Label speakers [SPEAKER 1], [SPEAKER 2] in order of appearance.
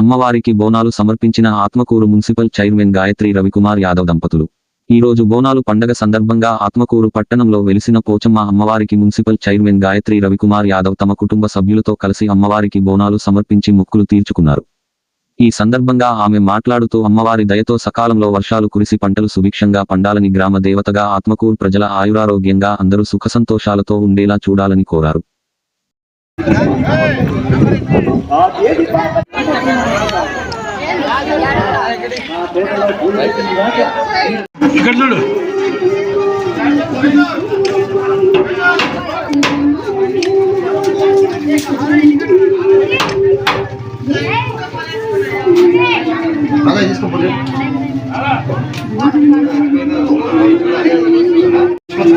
[SPEAKER 1] అమ్మవారికి బోనాలు సమర్పించిన Atmakur municipal chairman Gayatri Ravikumar Yadav దంపతులు. ఈ రోజు బోనాలు పండగ సందర్భంగా ఆత్మకూరు పట్టణంలో వెలిసిన పోచమ్మ అమ్మవారికి మున్సిపల్ చైర్మన్ గాయత్రి రవికుమార్ యాదవ్ తమ కుటుంబ సభ్యులతో కలిసి అమ్మవారికి బోనాలు సమర్పించి మొక్కులు తీర్చుకున్నారు. ఈ సందర్భంగా ఆమె మాట్లాడుతూ అమ్మవారి దయతో సకాలంలో వర్షాలు కురిసి పంటలు సుభిక్షంగా పండాలని గ్రామ దేవతగా ఆత్మకూరు ప్రజల ఆయురారోగ్యంగా అందరూ సుఖసంతోషాలతో ఉండేలా చూడాలని కోరారు.
[SPEAKER 2] ఇక్కడ చూడు.
[SPEAKER 3] అలా తీసుకోపోతే అన్న